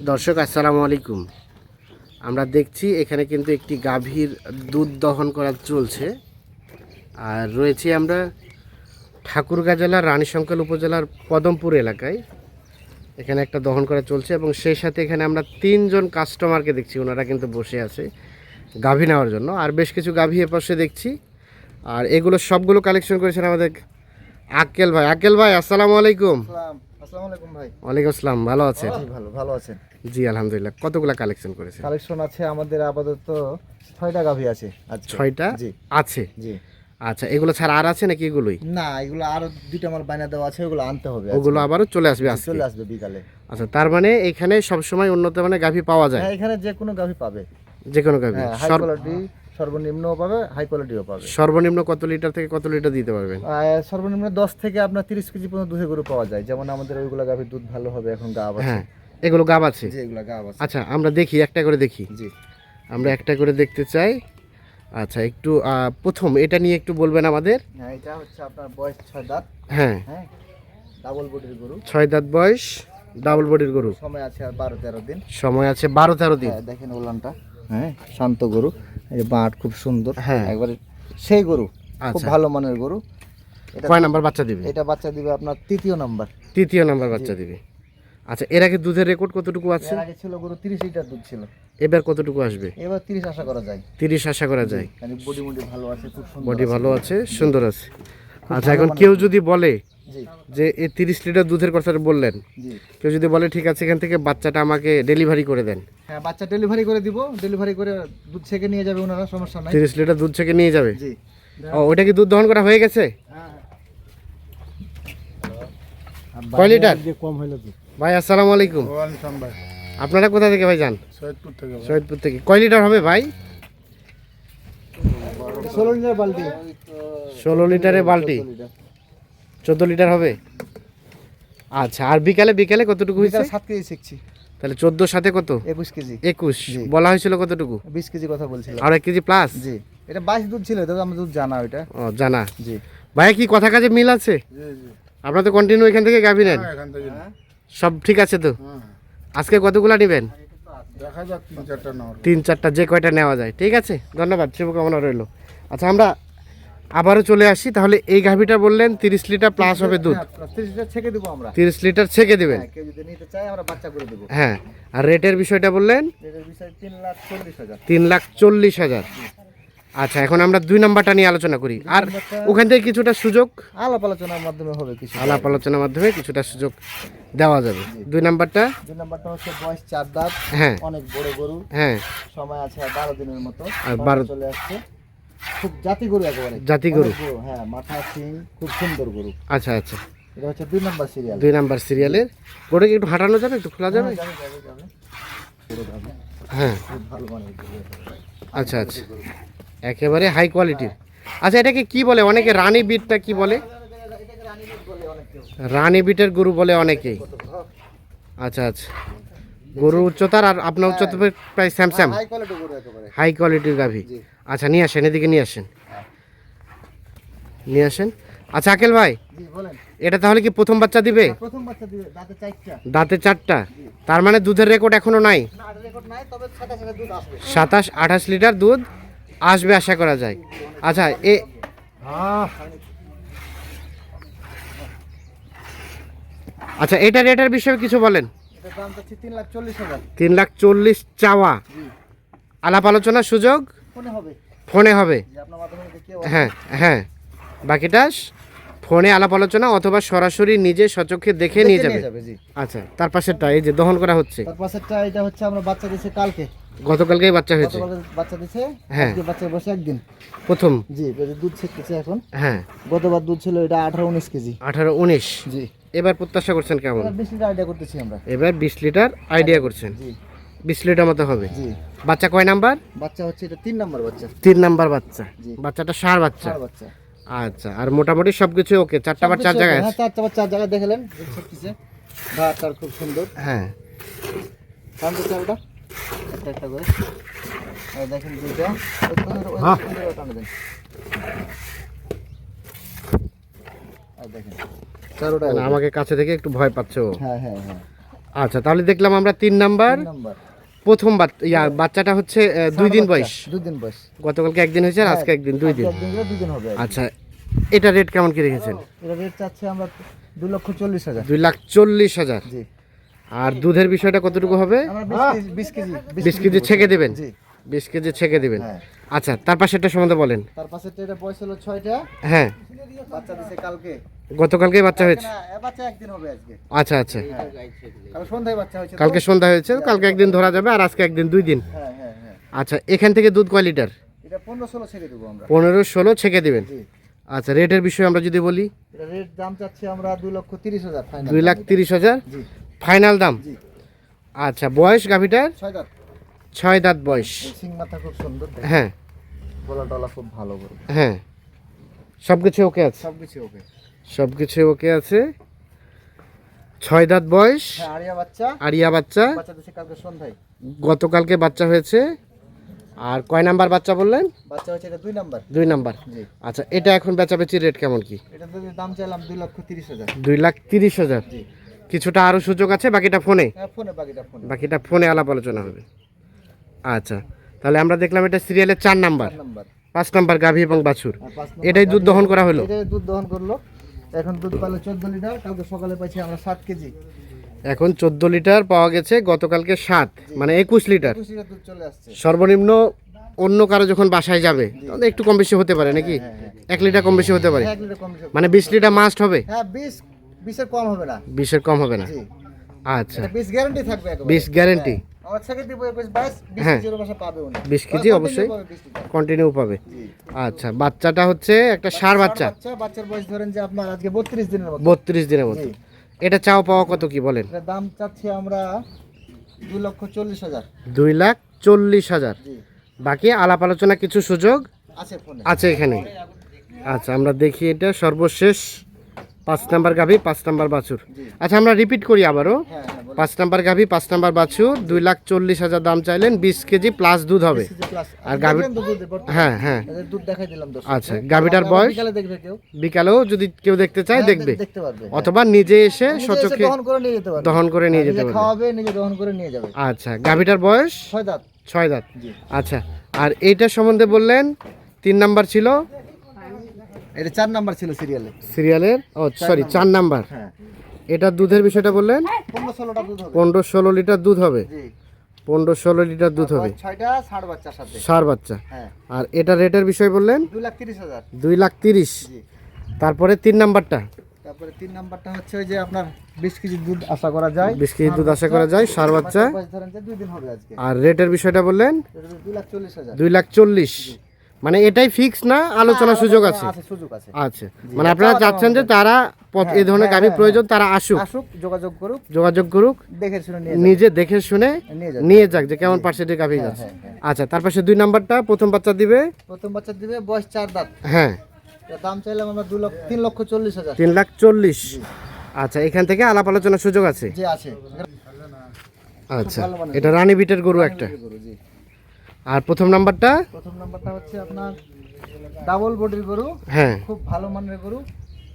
দর্শক, আসসালামু আলাইকুম। আমরা দেখছি এখানে কিন্তু একটি গাভীর দুধ দহন করা চলছে। আর রয়েছি আমরা ঠাকুরগাঁ জেলার রানীশঙ্কল উপজেলার পদমপুর এলাকায়। এখানে একটা দহন করা চলছে এবং সেই সাথে এখানে আমরা তিনজন কাস্টমারকে দেখছি, ওনারা কিন্তু বসে আছে গাভী নেওয়ার জন্য। আর বেশ কিছু গাভী এপাশে দেখছি। আর এগুলো সবগুলো কালেকশন করেছেন আমাদের আক্কেল ভাই। আক্কেল ভাই, আসসালামু আলাইকুম। আসসালাম আসসালামু আলাইকুম ভাই। ওয়ালাইকুম আসসালাম ভালো আছেন? ভালো ভালো আছেন। জি আলহামদুলিল্লাহ। কতগুলো কালেকশন করেছেন? কালেকশন আছে আমাদের আপাতত ছয়টা গাভী আছে আজকে। ছয়টা আছে? জি। আচ্ছা এগুলো ছাড়া আর আছে নাকি এগুলোই? না এগুলো আরও দুইটা মাল বায়না দেওয়া আছে ওগুলো আনতে হবে ওগুলো আবারও চলে আসবে আজকে? চলে আসবে বিকালে। আচ্ছা তার মানে এখানে সবসময় উন্নত মানের গাভী পাওয়া যায়? হ্যাঁ এখানে যে কোনো গাভী পাবে। যে কোনো গাভী। হ্যাঁ হাই কোয়ালিটি সর্বনিম্নও পাবে হাই কোয়ালিটিও পাবে। সর্বনিম্ন কত লিটার থেকে কত লিটার দিতে পারবেন? সর্বনিম্ন দশ থেকে আপনার তিরিশ কেজি পর্যন্ত দুধের গরু পাওয়া যায়। যেমন আমাদের ওইগুলো গাভীর দুধ ভালো হবে এখন গাব আছে। হ্যাঁ এগুলো গাব আছে? যে এগুলো গাব আছে। আচ্ছা আমরা দেখি একটা করে দেখি। জি। আমরা একটা করে দেখতে চাই। আচ্ছা একটু প্রথম এটা নিয়ে একটু বলবেন আমাদের? হ্যাঁ এটা হচ্ছে আপনার বয়স ছয় দাঁত। হ্যাঁ। হ্যাঁ ডাবল বডির গরু। ছয় দাঁত বয়স ডাবল বডির গরু। সময় আছে আর বারো তেরো দিন। সময় আছে বারো তেরো দিন। হ্যাঁ দেখেন ওলানটা। হ্যাঁ শান্ত গরু। এই বাঁট খুব সুন্দর। হ্যাঁ। একবারে সেই গরু খুব আচ্ছা। ভালো মানের গরু। এটা কয় নাম্বার বাচ্চা দিবে? এটা বাচ্চা দিবে আপনার তৃতীয় নাম্বার। তৃতীয় নাম্বার বাচ্চা দিবে। আচ্ছা এর আগে দুধের রেকর্ড কতটুকু আছে? আগে ছিল গরু তিরিশ লিটার দুধ ছিল। এবার কতটুকু আসবে? এবার তিরিশ আশা করা যায়। তিরিশ আশা করা যায়। মানে বডি মুডি ভালো আছে খুব সুন্দর বডি ভালো আছে সুন্দর আছে। আচ্ছা এখন কেউ যদি বলে যে এই তিরিশ লিটার দুধের কথা বললেন কেউ যদি বলে ঠিক আছে এখান থেকে বাচ্চাটা আমাকে ডেলিভারি করে দেন। হ্যাঁ বাচ্চা ডেলিভারি করে দিব ডেলিভারি করে দুধ ছেঁকে নিয়ে যাবে ওনারা সমস্যা নাই। তিরিশ লিটার দুধ থেকে নিয়ে যাবে? জি। ও ওটা কি দুধ দহন করা হয়ে গেছে? কয় লিটার? কম ভাই আসসালামু আলাইকুম। আপনারা কোথা থেকে ভাই যান? সৈয়দপুর থেকে সৈয়দপুর থেকে। কয় লিটার হবে ভাই? ষোলো লিটার বালতি। ষোলো লিটারের বালতি? চোদ্দ লিটার। হবে? আচ্ছা আর বিকালে বিকালে কতটুকু হয়েছে? সাত কেজি শিখছি। তাহলে চোদ্দ সাথে কত? একুশ কেজি। একুশ। বলা হয়েছিল কতটুকু? বিশ কেজি কথা বলছিলাম। আর এক কেজি প্লাস জি। এটা বাইশ দুধ ছিল তো আমার দুধ জানা ওইটা। ও জানা। জি। ভাইয়া কি কথা কাজে মিল আছে? আপনারা তো কন্টিনিউ এখান থেকে গাবি নেন। সব ঠিক আছে তো? আজকে কতগুলো নেবেন? দেখা যাক তিন চারটা তিন চারটা যে কয়টা নেওয়া যায়। ঠিক আছে? ধন্যবাদ শুভকামনা রইল। আচ্ছা আমরা আবারও চলে আসি। তাহলে এই গাভিটা বললেন তিরিশ লিটার প্লাস হবে দুধ। তিরিশ লিটার ছেঁকে দেবো আমরা। তিরিশ লিটার ছেঁকে দেবেন। হ্যাঁ কেউ যদি নিতে চায় আমরা বাচ্চা করে দেবো। হ্যাঁ আর রেটের বিষয়টা বললেন? তিন লাখ চল্লিশ হাজার। তিন লাখ চল্লিশ হাজার। আচ্ছা এখন আমরা দুই নাম্বারটা নিয়ে আলোচনা করি। আর ওখান থেকে কিছুটা সুযোগ? আলাপ আলোচনার মাধ্যমে হবে কিছু। আলাপ আলোচনার মাধ্যমে কিছুটা সুযোগ দেওয়া যাবে। দুই নাম্বারটা? দুই নাম্বারটা হচ্ছে বয়স চার দাঁত হ্যাঁ। অনেক বড় গরু। হ্যাঁ। সময় আছে বারো দিনের মতো। আর বারো- চলে আসছে। খুব জাতি গরু একেবারে। জাতি গরু? হ্যাঁ মাথা সিং খুব সুন্দর গরু। আচ্ছা আচ্ছা। এটা হচ্ছে দুই নাম্বার সিরিয়াল দুই নাম্বার সিরিয়ালের গরুকে একটু হাঁটানো যাবে একটু খোলা যাবে? হ্যাঁ গরু আচ্ছা আচ্ছা। একেবারে হাই কোয়ালিটির আচ্ছা এটাকে কি বলে? অনেকে রানী বিটটা কি বলে? রানী বিটের গরু বলে অনেকেই। আচ্ছা আচ্ছা। গরুর উচ্চতার আর আপনার উচ্চতা প্রায় স্যাম স্যাম হাই কোয়ালিটি গরু একেবারে। হাই কোয়ালিটির গাভী। আচ্ছা নিয়ে আসেন এদিকে নিয়ে আসেন। নিয়ে আসেন। আচ্ছা আকেল ভাই এটা তাহলে কি প্রথম বাচ্চা দিবে? প্রথম বাচ্চা দিবে দাঁতে চারটা। দাঁতে চারটা? তার মানে দুধের রেকর্ড এখনও নাই? সাতাশ আঠাশ লিটার দুধ আসবে আশা করা যায়। আচ্ছা এ আচ্ছা এটা রেটের বিষয়ে কিছু বলেন। এটার দাম চাচ্ছি তিন লাখ চল্লিশ হাজার। তিন লাখ চল্লিশ চাওয়া। আলাপ আলোচনার সুযোগ? হবে। ফোনে হবে। হ্যাঁ হ্যাঁ। বাকিটা ফোনে আলাপ আলোচনা অথবা সরাসরি নিজে সচক্ষে দেখে নিয়ে যাবে। আচ্ছা তার পাশেরটা এই যে দহন করা হচ্ছে। তার পাশেরটা এটা হচ্ছে আমরা বাচ্চা দিছে কালকে। গতকালকেই বাচ্চা হয়েছে। বাচ্চা হ্যাঁ। বাচ্চা বসে একদিন। প্রথম। জি দুধ ছেকতেছে এখন। হ্যাঁ। গতবার দুধ ছিল এটা আঠারো উনিশ কেজি। আঠারো উনিশ। জি। এবার প্রত্যাশা করছেন কেমন এবার বিশ লিটার আইডিয়া করতেছি আমরা এবার বিশ লিটার আইডিয়া করছেন জি বিশ লিটার মতো হবে জি বাচ্চা কয় নাম্বার বাচ্চা হচ্ছে এটা তিন নাম্বার বাচ্চা তিন নাম্বার বাচ্চা জি। বাচ্চাটা সার বাচ্চা বাচ্চা আচ্ছা আর মোটামুটি সবকিছু ওকে চারটা বার চার সবকিছু জায়গায় হ্যাঁ? চারটা বার চার জায়গায় দেখলেন ছেকতেছে ভাত তার খুব সুন্দর হ্যাঁ শান্ত চালটা একটা একটা করে দেখেন দুইটা হ্যাঁ। দেখেন চারোটা না, আমাকে কাছে থেকে একটু ভয় পাচ্ছে? হ্যাঁ হ্যাঁ হ্যাঁ। আচ্ছা তাহলে দেখলাম আমরা তিন নাম্বার। নাম্বার। প্রথম ইয়া, বাচ্চাটা হচ্ছে দুই দিন বয়স। দুই দিন বয়স। গতকালকে একদিন হয়েছে আর আজকে একদিন দুই দিন। দুই দিন হবে আচ্ছা এটা রেট কেমন কি রেখেছেন? এটা রেট চাচ্ছি আমরা দুই লক্ষ চল্লিশ হাজার। দুই লাখ চল্লিশ হাজার। জি। আর দুধের বিষয়টা কতটুকু হবে? বিশ কেজি বিশ কেজি ছেঁকে দেবেন। জি। বিশ কেজি ছেঁকে দেবেন। হ্যাঁ। আচ্ছা তার পাশেরটা সম্বন্ধে বলেন। তার পাশে এটা বয়স হলো ছয়টা। হ্যাঁ। বাচ্চা দিছে কালকে। গতকালকে বাচ্চা হয়েছে? বাচ্চা একদিন হবে আজকে। আচ্ছা আচ্ছা। সন্ধ্যায় বাচ্চা হয়েছে কালকে সন্ধ্যা হয়েছে কালকে একদিন ধরা যাবে আর আজকে একদিন দুই দিন। হ্যাঁ হ্যাঁ হ্যাঁ। আচ্ছা এখান থেকে দুধ কয় লিটার? এটা পনেরো ষোলো ছেড়ে দেবো আমরা। পনেরো ষোলো ছেঁকে দিবেন। আচ্ছা রেটের বিষয়ে আমরা যদি বলি? রেট দাম চাচ্ছি আমরা দুই লক্ষ তিরিশ হাজার দুই লাখ তিরিশ হাজার? ফাইনাল দাম? আচ্ছা বয়স গাভিটার? ছয় দাঁত। ছয় দাঁত বয়স। সিং মাথা খুব সুন্দর হ্যাঁ। গলা টলা খুব ভালো হ্যাঁ। সব কিছু ওকে আছে? সব কিছু ওকে। সব কিছু ওকে আছে। ছয় দাঁত বয়স। হ্যাঁ আরিয়া বাচ্চা। আরিয়া বাচ্চা। বাচ্চা কালকে সন্ধ্যায়। গতকালকে বাচ্চা হয়েছে। আর কয় নাম্বার বাচ্চা বললেন? বাচ্চা হচ্ছে এটা দুই নাম্বার। দুই নাম্বার। জি। আচ্ছা এটা এখন বেচাবেচির রেট কেমন কি? এটা দাম চাইলাম দুই লক্ষ তিরিশ হাজার। দুই লাখ তিরিশ হাজার। জি। কিছুটা আরও সুযোগ আছে বাকিটা ফোনে? হ্যাঁ ফোনে বাকিটা ফোনে। বাকিটা ফোনে আলাপ আলোচনা হবে। আচ্ছা তাহলে আমরা দেখলাম এটা সিরিয়ালের চার নাম্বার। পাঁচ নাম্বার গাভী এবং বাছুর। নাম্বার এটাই দুধ দহন করা হলো? এটাই দুধ দহন করল। এখন দুধ পালে চোদ্দ লিটার কালকে সকালে পাইছি আমরা সাত কেজি। এখন চোদ্দ লিটার পাওয়া গেছে গতকালকে সাত মানে একুশ লিটার। সর্বনিম্ন অন্য কারও যখন বাসায় যাবে তখন একটু কম বেশি হতে পারে নাকি? এক লিটার কম বেশি হতে পারে। মানে বিশ লিটার মাস্ট হবে? হ্যাঁ বিশ বিশের কম হবে না। বিশের কম হবে না। আচ্ছা। বিশ গ্যারান্টি থাকবে বিশ গ্যারেন্টি বিশ হ্যাঁ। কেজি অবশ্যই continue পাবে 20 লিটার। কন্টিনিউ পাবে আচ্ছা বাচ্চাটা হচ্ছে একটা বাচ্চা বাচ্চা। বাচ্চার বয়স ধরেন যে আপনার আজকে বত্রিশ দিনের মতো। বত্রিশ দিনের মতো। এটা চাও পাওয়া কত কি বলেন? দাম চাচ্ছি আমরা দুই লক্ষ চল্লিশ হাজার। দুই লাখ চল্লিশ হাজার। বাকি আলাপ আলোচনা কিছু সুযোগ? আছে আছে এখানে। আচ্ছা আমরা দেখি এটা সর্বশেষ। পাঁচ নাম্বার গাভি পাঁচ নাম্বার বাছুর। আচ্ছা আমরা রিপিট করি আবারও। হ্যাঁ হ্যাঁ। পাঁচ নাম্বার গাভি পাঁচ নাম্বার বাছুর দুই লাখ চল্লিশ হাজার দাম চাইলেন বিশ কেজি প্লাস দুধ হবে। 20 কেজি plus। আর গাভী-? হ্যাঁ হ্যাঁ। আচ্ছা, গাভীটার বয়স? বিকালেও যদি কেউ দেখতে চায় হ্যাঁ, দেখবে। অথবা নিজে এসে সচক্ষে দহন করে নিয়ে যেতে পারবে। আচ্ছা গাভিটার বয়স? ছয় দাঁত। আচ্ছা আর এইটার সম্বন্ধে বললেন তিন নাম্বার ছিল? এটা চার নাম্বার ছিল সিরিয়ালে সিরিয়ালের ও সরি চার নাম্বার। হ্যাঁ। এটা দুধের বিষয়টা বললেন? পনেরো দুধ পনেরো ষোলো লিটার দুধ হবে? পনেরো ষোলো লিটার দুধ হবে? ষাট বাচ্চা। হ্যাঁ। আর এটা রেটের বিষয় বললেন? দুই লাখ তিরিশ তারপরে তিন নাম্বারটা? তারপরে তিন নাম্বারটা হচ্ছে ওই যে আপনার বিশ কেজি দুধ আশা করা যায়। বিশ কেজি দুধ আশা করা যায় সার বাচ্চা। আর রেটের বিষয়টা বললেন? দুই লাখ চল্লিশ মানে এটাই ফিক্স না? আলোচনার সুযোগ আছে? আছে সুযোগ আছে। আচ্ছা। মানে আপনারা চাচ্ছেন যে তারা পথ- এই ধরনের গাভী প্রয়োজন তারা আসুক। আসুক যোগাযোগ করুক। যোগাযোগ করুক দেখে শুনে নিজে দেখে শুনে নিয়ে যাক। যে কেমন পার্সেন্টের গাভী হ্যাঁ, আছে। হ্যাঁ, হ্যাঁ। আচ্ছা তার পাশে দুই নাম্বারটা প্রথম বাচ্চা দিবে? প্রথম বাচ্চা দিবে বয়স চার দাঁত। হ্যাঁ। এর দাম চাইলাম আমরা দু লক্ষ তিন লক্ষ চল্লিশ হাজার। তিন লাখ চল্লিশ। আচ্ছা এখান থেকে আলাপ আলোচনার সুযোগ আছে? আছে। আচ্ছা এটা রানী বিটের গরু একটা। আর প্রথম নাম্বারটা? প্রথম নাম্বারটা হচ্ছে আপনার ডাবল বডির গরু। হ্যাঁ। খুব ভালো মানের গরু।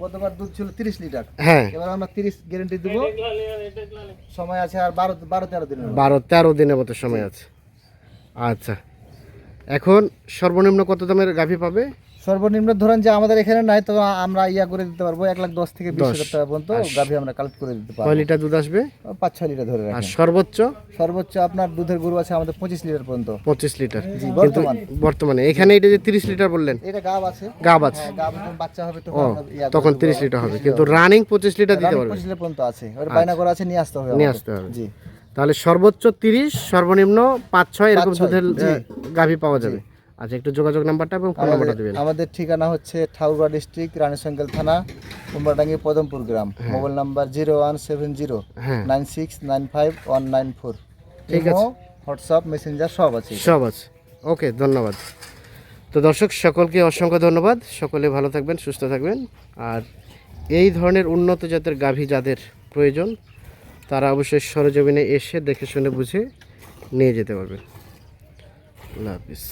গতবার দুধ ছিল তিরিশ লিটার। হ্যাঁ। এবার আমরা তিরিশ গ্যারেন্টি দেবো। সময় আছে আর বারো বারো তেরো দিনের। বারো তেরো দিনের মতো সময় আছে। আচ্ছা। এখন সর্বনিম্ন কত দামের গাভী পাবে? সর্বনিম্ন ধরেন যে আমাদের এখানে নাই তো আমরা ইয়া করে দিতে পারব এক লাখ দশ থেকে বিশ হাজার টাকা পর্যন্ত গাভী আমরা কালেক্ট করে দিতে কয় পারব লিটার দুধ আসবে? পাঁচ ছয় লিটার ধরে আর সর্বোচ্চ? সর্বোচ্চ আপনার দুধের গরু আছে আমাদের পঁচিশ লিটার পর্যন্ত। পঁচিশ লিটার। জি বর্তমান। বর্তমানে এখানে এটা যে তিরিশ লিটার বললেন এটা গাব আছে। গাব আছে। হ্যাঁ গাব বাচ্চা হবে ও তখন তখন তিরিশ লিটার হবে। কিন্তু রানিং পঁচিশ লিটার দিতে পারবে। পঁচিশ লিটার পর্যন্ত আছে। ওর বায়না করা আছে নিয়ে আসতে হবে নিয়ে আসতে হবে। জি। তাহলে সর্বোচ্চ তিরিশ সর্বনিম্ন পাঁচ ছয় এরকম দুধের। গাভী পাওয়া যাবে। আচ্ছা একটু যোগাযোগ নাম্বারটা এবং ফোন নাম্বারটা দেবেন। আমাদের ঠিকানা হচ্ছে ঠাকুরগাঁ ডিস্ট্রিক্ট রানী রানীশঙ্কেল থানা কুমড়াডাঙ্গি পদমপুর গ্রাম। Mobile number zero one seven zero হ্যাঁ। Nine six nine five one nine four. ঠিক আছে। হোয়াটসঅ্যাপ মেসেঞ্জার সব আছে সব আছে। ওকে ধন্যবাদ। তো দর্শক সকলকে অসংখ্য ধন্যবাদ। সকলে ভালো থাকবেন সুস্থ থাকবেন। আর এই ধরনের উন্নত জাতের গাভী যাদের প্রয়োজন তারা অবশ্যই সরজমিনে এসে দেখে শুনে বুঝে নিয়ে যেতে পারবেন। আল্লাহ হাফিজ।